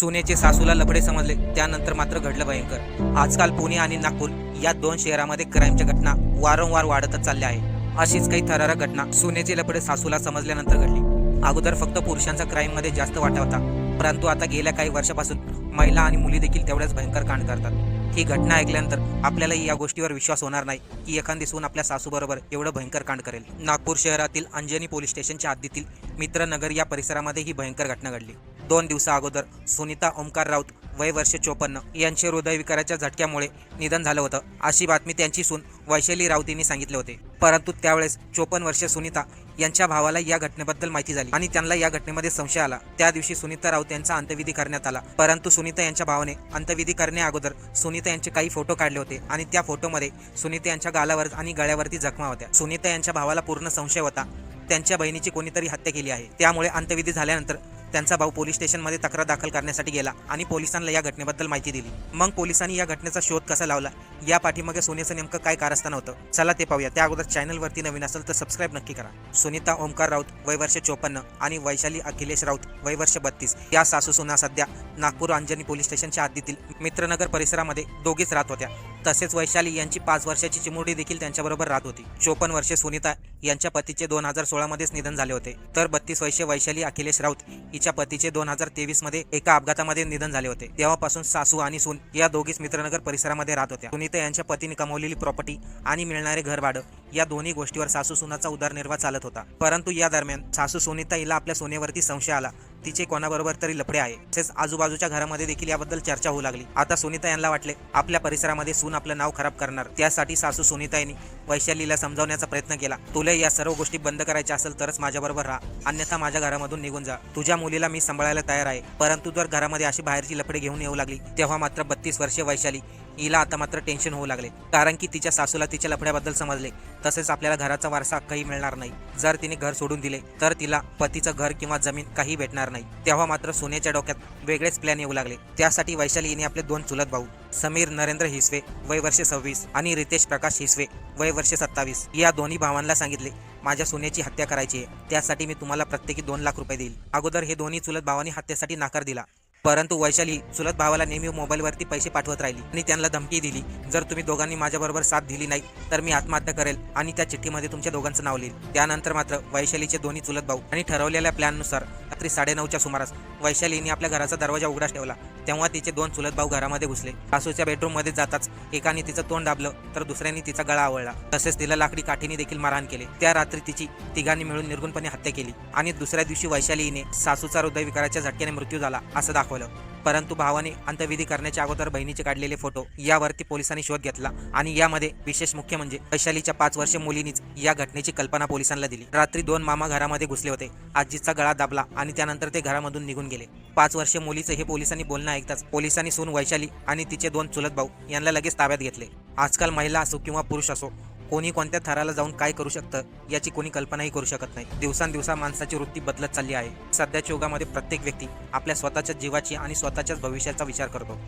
सोन्याचे सासूला लफडे समजले. त्यानंतर मात्र घडलं भयंकर. आजकाल पुणे आणि नागपूर या दोन शहरामध्ये क्राईमच्या घटना वारंवार वाढतच चालल्या आहे अशीच काही थरारक घटना सुनेचे लफडे सासूला समजल्यानंतर घडली. अगोदर फक्त पुरुषांचा क्राईममध्ये जास्त वाटा होता. परंतु आता गेल्या काही वर्षापासून महिला आणि मुली देखील तेवढ्याच भयंकर कांड करतात. ही घटना ऐकल्यानंतर आपल्याला या गोष्टीवर विश्वास होणार नाही की एखादी सून आपल्या सासूबरोबर एवढं भयंकर कांड करेल. नागपूर शहरातील अंजनी पोलीस स्टेशनच्या हद्दीतील मित्रनगर या परिसरामध्ये ही भयंकर घटना घडली. दोन दिवसा अगोदर सुनीता ओमकार राऊत वय वर्ष चोपन्न यांचे हृदयविकाराच्या झटक्यामुळे निधन झालं होतं अशी बातमी त्यांची सून वैशाली राऊत यांनी सांगितले होते. परंतु त्यावेळेस चोपन्न वर्ष सुनीता यांच्या भावाला या घटनेबद्दल माहिती झाली आणि त्यांना या घटनेमध्ये संशय आला. त्या दिवशी सुनीता राऊत यांचा अंत्यविधी करण्यात आला. परंतु सुनीता यांच्या भावाने अंत्यविधी करण्या अगोदर सुनीता यांचे काही फोटो काढले होते आणि त्या फोटोमध्ये सुनीता यांच्या गालावर आणि गळ्यावरती जखमा होत्या. सुनीता यांच्या भावाला पूर्ण संशय होता. त्यांच्या बहिणीची कोणीतरी हत्या केली आहे. त्यामुळे अंत्यविधी झाल्यानंतर त्यांचा भाऊ पोलीस स्टेशनमध्ये तक्रार दाखल करण्यासाठी गेला आणि पोलिसांना या घटनेबद्दल माहिती दिली. मग पोलिसांनी या घटनेचा शोध कसा लावला? या पाठीमागे सोन्याचं नेमकं काय कारस्थान होतं? चला ते पाहूया. त्या अगोदर चॅनलवरती नवीन असेल तर सबस्क्राईब नक्की करा. सुनीता ओमकार राऊत वय वर्ष चोपन्न आणि वैशाली अखिलेश राऊत वय वर्ष बत्तीस. या सासू सुना सध्या नागपूर अंजनी पोलीस स्टेशनच्या हद्दीतील मित्रनगर परिसरामध्ये दोघीच राहत होत्या. तसेच वैशाली यांची पाच वर्षाची चिमुरडी देखील त्यांच्याबरोबर राहत होती. चोपन्न वर्षे सुनीता यांच्या पतीचे दोन हजार सोळामध्येच निधन झाले होते. तर बत्तीस वर्षे वैशाली अखिलेश राऊत हिच्या पतीचे दोन हजार तेवीसमध्ये एका अपघातामध्ये निधन झाले होते. तेव्हापासून सासू आणि सून या दोघीच मित्रनगर परिसरामध्ये राहत होत्या. अनिता यांच्या पतीने कमवलेली प्रॉपर्टी आणि मिळणारे घर भाडं या दोन्ही गोष्टीवर सासू सुनाचा उदरनिर्वाह चालत होता. परंतु या दरम्यान सासू सुनीता हिला आपल्या सोनेवरती संशय आला. तिचे कोणाबरोबर तरी लफडे आहे. तसेच आजूबाजूच्या घरामध्ये देखील याबद्दल चर्चा होऊ लागली. आता सुनीता यांना वाटले आपल्या परिसरामध्ये सून आपलं नाव खराब करणार. त्यासाठी सासू सुनीता यांनी वैशालीला समजावण्याचा प्रयत्न केला. तुला या सर्व गोष्टी बंद करायच्या असेल तरच माझ्याबरोबर राहा. अन्यथा माझ्या घरामधून निघून जा. तुझ्या मुलीला मी सांभाळायला तयार आहे. परंतु जर घरामध्ये अशी बाहेरची लफडे घेऊन येऊ लागली तेव्हा मात्र बत्तीस वर्षे वैशाली हिला आता मात्र टेन्शन होऊ लागले. कारण की तिच्या सासूला तिच्या लफड्याबद्दल समजले. तसेच आपल्याला घराचा वारसा काही मिळणार नाही. जर तिने घर सोडून दिले तर तिला पतीचं घर किंवा जमीन काही भेटणार नाही. तेव्हा मात्र सोन्याच्या डोक्यात वेगळेच प्लॅन येऊ लागले. त्यासाठी वैशाली आपले दोन चुलत भाऊ समीर नरेंद्र हिसवे वय वर्ष सव्वीस आणि रितेश प्रकाश हिसवे वय वर्ष सत्तावीस या दोन्ही भावांना सांगितले माझ्या सोन्याची हत्या करायची आहे. त्यासाठी मी तुम्हाला प्रत्येकी दोन लाख रुपये देईल. अगोदर हे दोन्ही चुलत भावांनी हत्येसाठी नाकार दिला. परंतु वैशाली चुलत भावाला नेहमी मोबाईलवरती पैसे पाठवत राहिली आणि त्यांना धमकी दिली. जर तुम्ही दोघांनी माझ्याबरोबर साथ दिली नाही तर मी आत्महत्या करेल आणि त्या चिठ्ठीमध्ये तुमच्या दोघांचं नाव लिहिल त्यानंतर मात्र वैशालीचे दोन्ही चुलत भाऊ आणि ठरवलेल्या प्लॅननुसार रात्री साडेनऊच्या सुमारास वैशालीने आपल्या घराचा दरवाजा उघडाच ठेवला. तेव्हा तिचे दोन चुलत भाऊ घरामध्ये घुसले. सासूच्या बेडरूममध्ये जाताच एकाने तिचं तोंड दाबलं तर दुसऱ्याने तिचा गळा आवळला. तसेच तिला लाकडी काठीने देखील मारहाण केले. त्या रात्री तिची तिघांनी मिळून निर्गुणपणे हत्या केली आणि दुसऱ्या दिवशी वैशालीने सासूचा हृदयविकाराच्या झटक्याने मृत्यू झाला असं दाखवलं. परंतु भावाने अंत्यविधी करण्याच्या अगोदर बहिणीचे काढलेले फोटो यावरती पोलिसांनी शोध घेतला आणि यामध्ये विशेष मुख्य म्हणजे वैशालीच्या पाच वर्ष मुलीनीच या घटनेची कल्पना पोलिसांना दिली. रात्री दोन मामा घरामध्ये घुसले होते. आजीचा गळा दाबला आणि त्यानंतर ते घरामधून निघून गेले. पाच वर्ष मुलीचं हे पोलिसांनी बोलणं ऐकताच पोलिसांनी सून वैशाली आणि तिचे दोन चुलत भाऊ यांना लगेच ताब्यात घेतले. आजकाल महिला असो किंवा पुरुष असो कोणी कोणत्या थराला जाऊन काय करू शकतं याची कोणी कल्पनाही करू शकत नाही. दिवसांदिवसा माणसाची वृत्ती बदलत चालली आहे. सध्याच्या युगामध्ये प्रत्येक व्यक्ती आपल्या स्वतःच्या जीवाची आणि स्वतःच्याच भविष्याचा विचार करतो.